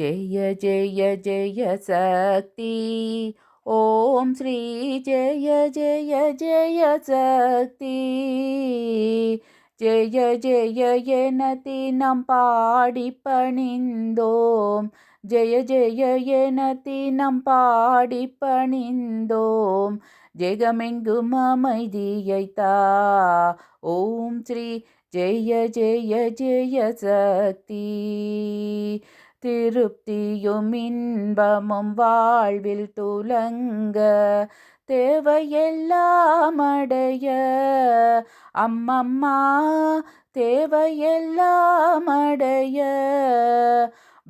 ஜெய ஜெய ஜெய சக்தி. ஓம் ஸ்ரீ ஜெய ஜெய ஜெய சக்தி. ஜெய ஜெய என தினம் பாடி பணிந்தோம். ஜெய ஜெய என தினம் பாடி பணிந்தோம். ஜெகமெங்கும் அமைதியைத்தா ஓம் ஸ்ரீ ஜெய ஜெய ஜெய சக்தி. திருப்தியும் இன்பமும் வாழ்வில் துலங்க தேவையெல்லாம் அடைய. அம்மம்மா தேவையெல்லாம் அடைய.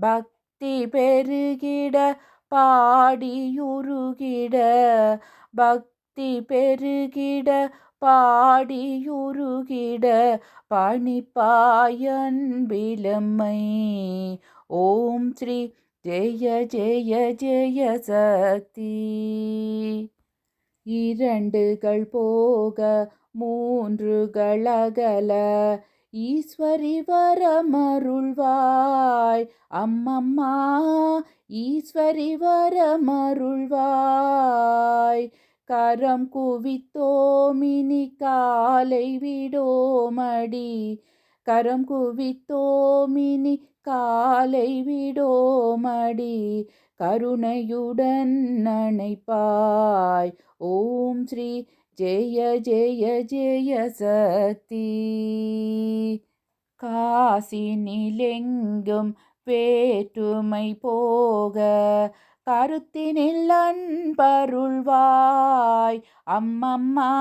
பக்தி பெருகிட பாடியுருகிட. பக்தி பெருகிட பாடியுருகிட. பணிப்பாயன்பிலம்மை ஓம் ஸ்ரீ ஜெய ஜெய ஜெய சக்தி இரண்டுகள் போக மூன்றுகள் அகல ஈஸ்வரி வரமருள்வாய் அம்மம்மா ஈஸ்வரி வரமருள்வாய் கரம் குவித்தோமினி காலை விடோமடி கரம் குவித்தோமினி காலை விடோமடி கருணையுடன் நனைப்பாய் ஓம் ஸ்ரீ ஜெய ஜெய ஜெய சக்தி. காசினிலெங்கும் வேற்றுமை போக கருத்தினில் அன்பருள்வாய் அம்மம்மா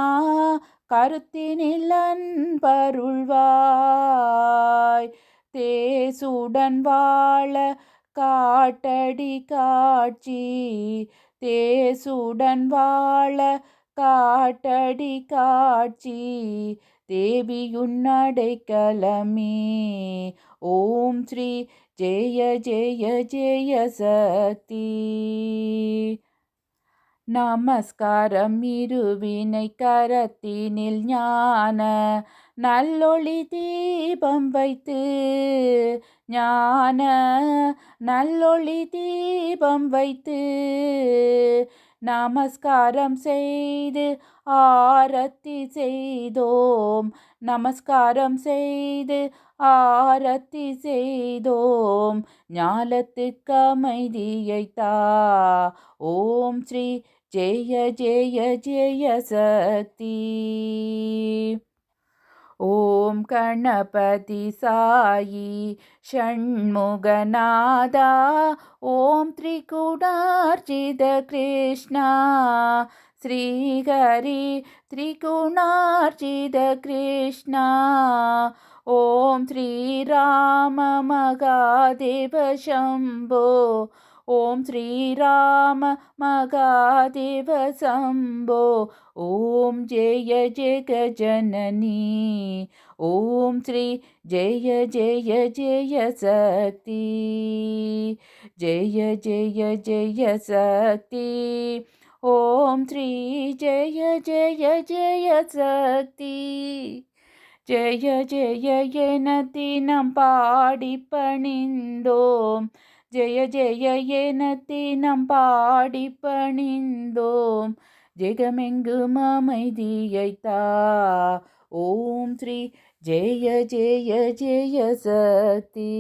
கருத்தினில் அன்பருள்வாய் தேசுடன் வாழ காட்டடி காட்சி. தேசுடன் வாழ காட்டடி காட்சி. தேவியுன்னடைக்கலமே ஓம் ஸ்ரீ ஜெய ஜெய ஜெய சக்தி. நமஸ்காரம் இருவினை கரத்தினில் ஞான நல்லொளி தீபம் வைத்து ஞான நல்லொளி தீபம் வைத்து நமஸ்காரம் செய்து ஆரத்தி செய்தோம். நமஸ்காரம் செய்து ஆரத்தி செய்தோம். ஞாலத்துக்கு அமைதியைத்தா ஓம் ஸ்ரீ ஜெய ஜெய ஜெய சக்தி. ஓம் கணபதி சாயி ஷண்முகநாதா ஓம் திரிகுணார்ஜித கிருஷ்ணா ஸ்ரீஹரி திரிகுணார்ஜித கிருஷ்ணா ஓம் ஸ்ரீராம மகாதேவ சம்போ ஓம் ஸ்ரீராம மகாதேவ சம்போ ஓம் ஸ்ரீ ஜெய ஜெய ஜெய சக்தி ஜெய ஜெய ஜெய சக்தி ஓம் ஸ்ரீ ஜெய ஜெய ஜெய சக்தி ஜெய ஜெய என தினம் பாடி பணிந்தோம் ஜெய ஜெய என தினம் பாடி பணிந்தோம் ஜெகமெங்கும் அமைதியைத்தா தா ஓம் ஸ்ரீ ஜெய ஜெய ஜெய சக்தி